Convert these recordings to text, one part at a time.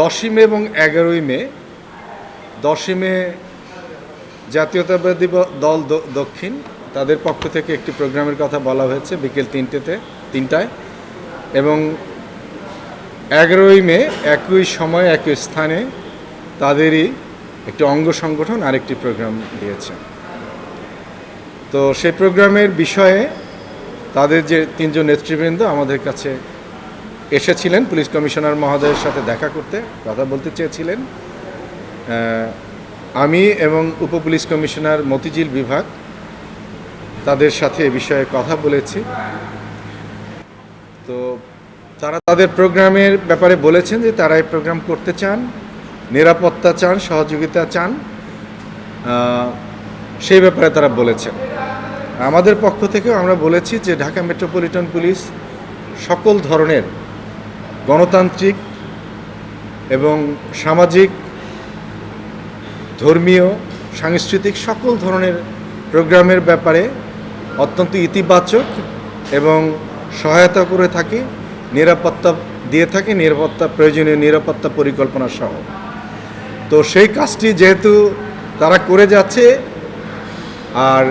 দশই মে এবং এগারোই মে। দশই মে জাতীয়তাবাদী দল দক্ষিণ, তাদের পক্ষ থেকে একটি প্রোগ্রামের কথা বলা হয়েছে বিকেল তিনটেতে, তিনটায়। এবং এগারোই মে একই সময়, একই স্থানে তাদেরই একটি অঙ্গ সংগঠন আরেকটি প্রোগ্রাম দিয়েছে। তো সেই প্রোগ্রামের বিষয়ে তাদের যে তিনজন নেতৃবৃন্দ আমাদের কাছে এসেছিলেন পুলিশ কমিশনার মহোদয়ের সাথে দেখা করতে, কথা বলতে চেয়েছিলেন। আমি এবং উপ পুলিশ কমিশনার মতিঝিল বিভাগ তাদের সাথে এ বিষয়ে কথা বলেছি। তো তারা তাদের প্রোগ্রামের ব্যাপারে বলেছেন যে তারা এই প্রোগ্রাম করতে চান, নিরাপত্তা চান, সহযোগিতা চান সেই ব্যাপারে তারা বলেছেন। আমাদের পক্ষ থেকেও আমরা বলেছি যে ঢাকা মেট্রোপলিটন পুলিশ সকল ধরনের গণতান্ত্রিক এবং সামাজিক, ধর্মীয়, সাংস্কৃতিক সকল ধরনের প্রোগ্রামের ব্যাপারে অত্যন্ত ইতিবাচক এবং সহায়তা করে থাকি, নিরাপত্তা দিয়ে থাকে, নিরাপত্তা প্রয়োজনীয় নিরাপত্তা পরিকল্পনা সহ। তো সেই কাজটি যেহেতু তারা করে যাচ্ছে, আর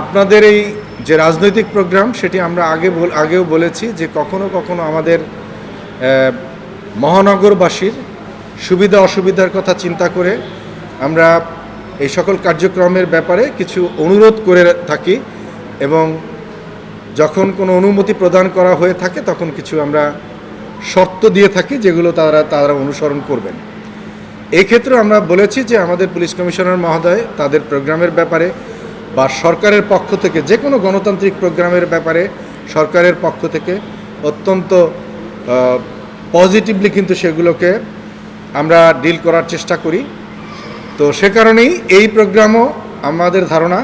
আপনাদের এই যে রাজনৈতিক প্রোগ্রাম, সেটি আমরা আগে আগেও বলেছি যে কখনো কখনো আমাদের মহানগরবাসীর সুবিধা অসুবিধার কথা চিন্তা করে আমরা এই সকল কার্যক্রমের ব্যাপারে কিছু অনুরোধ করে থাকি এবং যখন কোনো অনুমতি প্রদান করা হয়ে থাকে তখন কিছু আমরা শর্ত দিয়ে থাকি যেগুলো তারা তারা অনুসরণ করবেন। এই ক্ষেত্রে আমরা বলেছি যে আমাদের পুলিশ কমিশনার মহোদয় তাদের প্রোগ্রামের ব্যাপারে বা সরকারের পক্ষ থেকে যে কোনো গণতান্ত্রিক প্রোগ্রামের ব্যাপারে সরকারের পক্ষ থেকে অত্যন্ত পজিটিভলি কিন্তু সেগুলোকে আমরা ডিল করার চেষ্টা করি। তো সে কারণেই এই প্রোগ্রামও আমাদের ধারণা,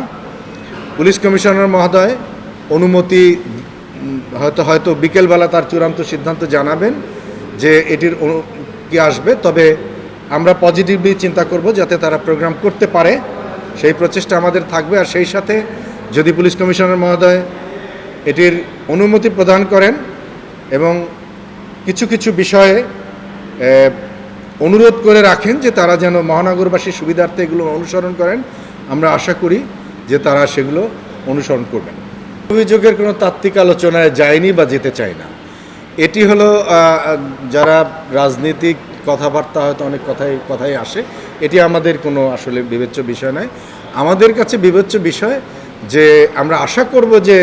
পুলিশ কমিশনার মহোদয় অনুমতি হয়তো হয়তো বিকেলবেলা তার চূড়ান্ত সিদ্ধান্ত জানাবেন যে এটির কি আসবে। তবে আমরা পজিটিভলি চিন্তা করব যাতে তারা প্রোগ্রাম করতে পারে। সেই প্রচেষ্টা আমাদের থাকবে। আর সেই সাথে যদি পুলিশ কমিশনার মহোদয় এটির অনুমতি প্রদান করেন এবং কিছু কিছু বিষয়ে অনুরোধ করে রাখেন যে তারা যেন মহানগরবাসীর সুবিধার্থে এগুলো অনুসরণ করেন। আমরা আশা করি যে তারা সেগুলো অনুসরণ করবেন। অভিযোগের কোনো তাত্ত্বিক আলোচনায় যায়নি বা যেতে চায় না। এটি হলো যারা রাজনীতিক কথাবার্তা হয়তো অনেক কথাই কথাই আসে, এটি আমাদের কোনো আসলে বিবেচ্য বিষয় নয়। আমাদের কাছে বিবেচ্য বিষয় যে আমরা আশা করব যে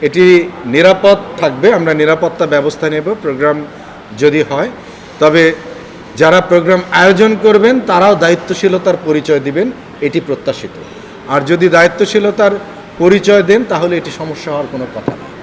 এটি নিরাপদ থাকবে, আমরা নিরাপত্তা ব্যবস্থা নেব, প্রোগ্রাম যদি হয়। তবে যারা প্রোগ্রাম আয়োজন করবেন, তারাও দায়িত্বশীলতার পরিচয় দিবেন, এটি প্রত্যাশিত। আর যদি দায়িত্বশীলতার পরিচয় দেন, তাহলে এটি সমস্যা হওয়ার কোনো কথা না।